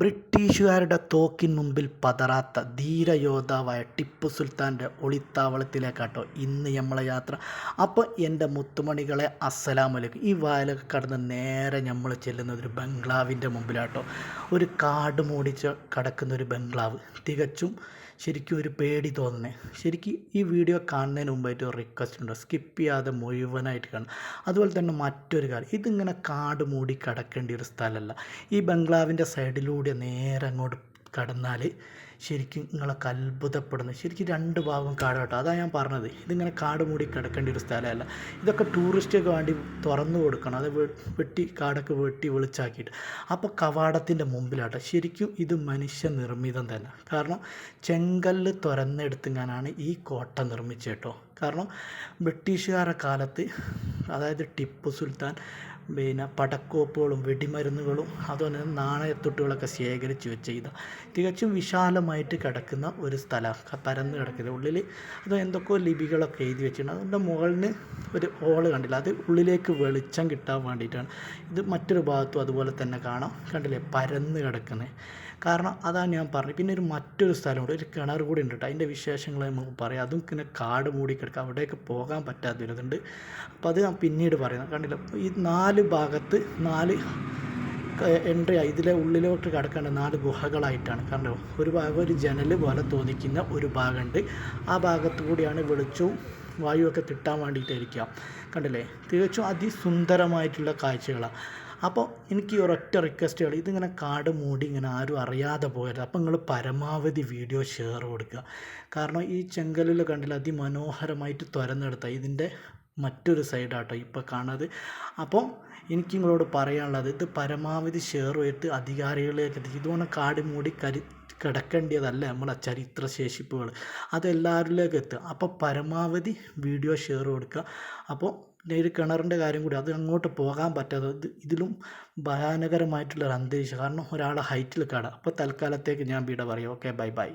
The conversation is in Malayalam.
ബ്രിട്ടീഷുകാരുടെ തോക്കിൻ മുമ്പിൽ പതറാത്ത ധീരയോദ്ധാവായ ടിപ്പു സുൽത്താന്റെ ഒളിത്താവളത്തിലേക്കാട്ടോ ഇന്ന് നമ്മളെ യാത്ര. അപ്പോൾ എന്റെ മുത്തുമണികളെ അസ്സലാമലൈക്കും. ഈ വയലൊക്കെ കടന്ന് നേരെ നമ്മൾ ചെല്ലുന്നത് ഒരു ബംഗ്ലാവിന്റെ മുമ്പിലാട്ടോ. ഒരു കാട് മൂടിച്ച് കിടക്കുന്ന ഒരു ബംഗ്ലാവ്. തികച്ചും ശരിക്കും ഒരു പേടി തോന്നുന്നത് ശരിക്കും ഈ വീഡിയോ കാണുന്നതിന് മുമ്പായിട്ട് ഒരു റിക്വസ്റ്റ് ഉണ്ട്. സ്കിപ്പ് ചെയ്യാതെ മുഴുവനായിട്ട് കാണും അതുപോലെ തന്നെ മറ്റൊരു കാര്യം. ഇതിങ്ങനെ കാട് മൂടി കിടക്കേണ്ട ഒരു സ്ഥലമല്ല. ഈ ബംഗ്ലാവിന്റെ സൈഡിലൂടെ നേരെ അങ്ങോട്ട് കടന്നാൽ ശരിക്കും നിങ്ങളൊക്കെ അത്ഭുതപ്പെടുന്നു. ശരിക്കും രണ്ട് ഭാഗം കാട് കേട്ടോ. അതാണ് ഞാൻ പറഞ്ഞത്. ഇതിങ്ങനെ കാട് മൂടി കിടക്കേണ്ട ഒരു സ്ഥലമല്ല. ഇതൊക്കെ ടൂറിസ്റ്റൊക്കെ വേണ്ടി തുറന്നു കൊടുക്കണം. അത് വെട്ടി കാടൊക്കെ വെട്ടി വെളിച്ചാക്കിയിട്ട്. അപ്പോൾ കവാടത്തിന്റെ മുമ്പിലാട്ടോ. ശരിക്കും ഇത് മനുഷ്യ നിർമ്മിതം തന്നെ. കാരണം ചെങ്കല്ല് തുറന്നെടുത്തുങ്ങാനാണ് ഈ കോട്ട നിർമ്മിച്ചേട്ടോ കാരണം ബ്രിട്ടീഷുകാരുടെ കാലത്ത് അതായത് ടിപ്പു സുൽത്താൻ പിന്നെ പടക്കോപ്പുകളും വെടിമരുന്നുകളും അതുപോലെ നാണയത്തുട്ടുകളൊക്കെ ശേഖരിച്ച് വെച്ച് ഇത്. തികച്ചും വിശാലമായിട്ട് കിടക്കുന്ന ഒരു സ്ഥലം. പരന്ന് കിടക്കുന്നത് ഉള്ളിൽ അത് എന്തൊക്കെയോ ലിപികളൊക്കെ എഴുതി വെച്ചിട്ടുണ്ട്. അതിന്റെ മുകളിൽ ഒരു ഹോൾ കണ്ടില്ല? അത് ഉള്ളിലേക്ക് വെളിച്ചം കിട്ടാൻ വേണ്ടിയിട്ടാണ്. ഇത് മറ്റൊരു ഭാഗത്തും അതുപോലെ തന്നെ കാണാം. കണ്ടില്ലേ? പരന്ന് കിടക്കുന്നത് കാരണം അതാണ് ഞാൻ പറഞ്ഞത് പിന്നെ ഒരു മറ്റൊരു സ്ഥലമുണ്ട്. ഒരു കിണർ കൂടി ഉണ്ട് കേട്ടോ. അതിന്റെ വിശേഷങ്ങൾ നമുക്ക് പറയാം. അതും പിന്നെ കാട് മൂടി കിടക്കുക അവിടേക്ക് പോകാൻ പറ്റാത്തൊരിതുണ്ട്. അപ്പോൾ അത് ഞാൻ പിന്നീട് പറയുന്നത് കണ്ടില്ല? ഈ നാല് ഭാഗത്ത് നാല് എൻട്രി ഇതിലെ ഉള്ളിലോട്ട് കിടക്കേണ്ട നാല് ഗുഹകളായിട്ടാണ്. കാരണം ഒരു ഭാഗം ഒരു ജനൽ പോലെ തോന്നിക്കുന്ന ഒരു ഭാഗമുണ്ട്. ആ ഭാഗത്തു കൂടിയാണ് വെളിച്ചവും വായുവൊക്കെ കിട്ടാൻ വേണ്ടിയിട്ടായിരിക്കാം. കണ്ടില്ലേ? തികച്ചും അതിസുന്ദരമായിട്ടുള്ള കാഴ്ചകളാണ് അപ്പോൾ എനിക്ക് ഈ ഒരൊറ്റ റിക്വസ്റ്റുകൾ ഇതിങ്ങനെ കാട് മൂടി ഇങ്ങനെ ആരും അറിയാതെ പോയത് അപ്പോൾ നിങ്ങൾ പരമാവധി വീഡിയോ ഷെയർ കൊടുക്കുക. കാരണം ഈ ചെങ്കലിൽ കണ്ടില്ല? അതിമനോഹരമായിട്ട് തുരന്നെടുത്ത ഇതിന്റെ മറ്റൊരു സൈഡാട്ടോ ഇപ്പോൾ കാണുന്നത്. അപ്പോൾ എനിക്ക് നിങ്ങളോട് പറയാനുള്ളത് ഇത് പരമാവധി ഷെയർ ചെയ്തിട്ട് അധികാരികളിലേക്ക് എത്തിക്കും ഇതുപോലെ കാട് മൂടി കരി കിടക്കേണ്ടതല്ല നമ്മളെ ചരിത്ര ശേഷിപ്പുകൾ അതെല്ലാവരിലേക്ക് എത്തുക. അപ്പോൾ പരമാവധി വീഡിയോ ഷെയർ കൊടുക്കുക. അപ്പോൾ ഒരു കിണറിന്റെ കാര്യം കൂടി അത് അങ്ങോട്ട് പോകാൻ പറ്റാതെ ഇതിലും ഭയാനകരമായിട്ടുള്ളൊരു അന്തരീക്ഷം. കാരണം ഒരാളെ ഹൈറ്റിൽ കാടാം അപ്പോൾ തൽക്കാലത്തേക്ക് ഞാൻ വീട് പറയും. Okay bye bye